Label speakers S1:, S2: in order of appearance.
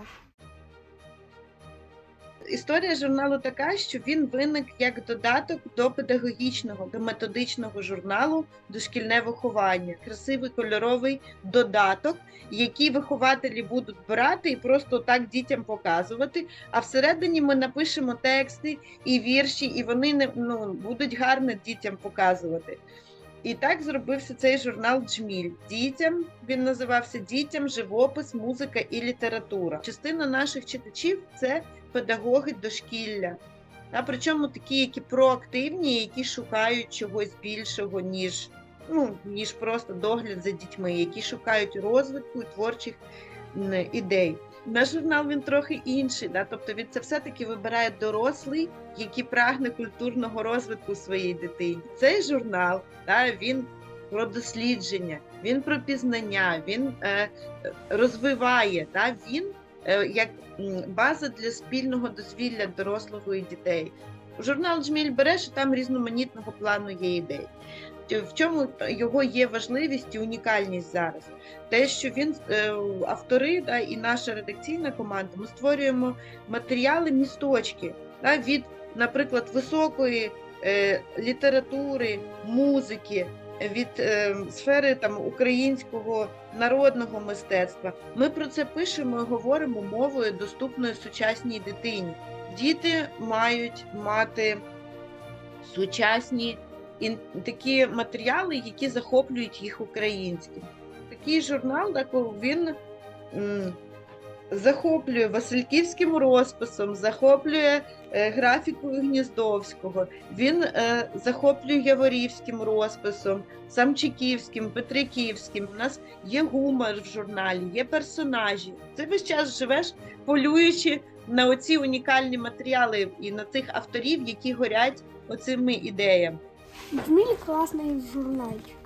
S1: Так.
S2: Історія журналу така, що він виник як додаток до педагогічного, до методичного журналу Дошкільне виховання. Красивий кольоровий додаток, який вихователі будуть брати і просто так дітям показувати. А всередині ми напишемо тексти і вірші, і вони ну, будуть гарно дітям показувати. І так зробився цей журнал Джміль. Дітям він називався Дітям, живопис, музика і література. Частина наших читачів це педагоги дошкілля. А причому такі, які проактивні, які шукають чогось більшого, ніж, ну, ніж просто догляд за дітьми, які шукають розвитку і творчих ідей. Наш журнал він трохи інший, да? тобто він це все-таки вибирає дорослий, який прагне культурного розвитку своїй дитині. Цей журнал да, він про дослідження, він про пізнання, він е, розвиває, да? він е, як база для спільного дозвілля дорослого і дітей. Журнал Джміль бере, що там різноманітного плану є ідей. Е, В чому його є важливість і унікальність зараз? Те, що він е, автори да, і наша редакційна команда, ми створюємо матеріали місточки да, від, наприклад, високої е, літератури, музики, від е, сфери там українського народного мистецтва. Ми про це пишемо і говоримо мовою доступною сучасній дитині. Діти мають мати сучасні такі матеріали, які захоплюють їх українським. Такий журнал, так, він захоплює Васильківським розписом, захоплює е, графікою Гніздовського, він е, захоплює Яворівським розписом, Самчиківським, Петриківським. У нас є гумор в журналі, є персонажі. Ти весь час живеш, полюючи на оці унікальні матеріали і на цих авторів, які горять оцими ідеями.
S1: Джміль класний журнальчик.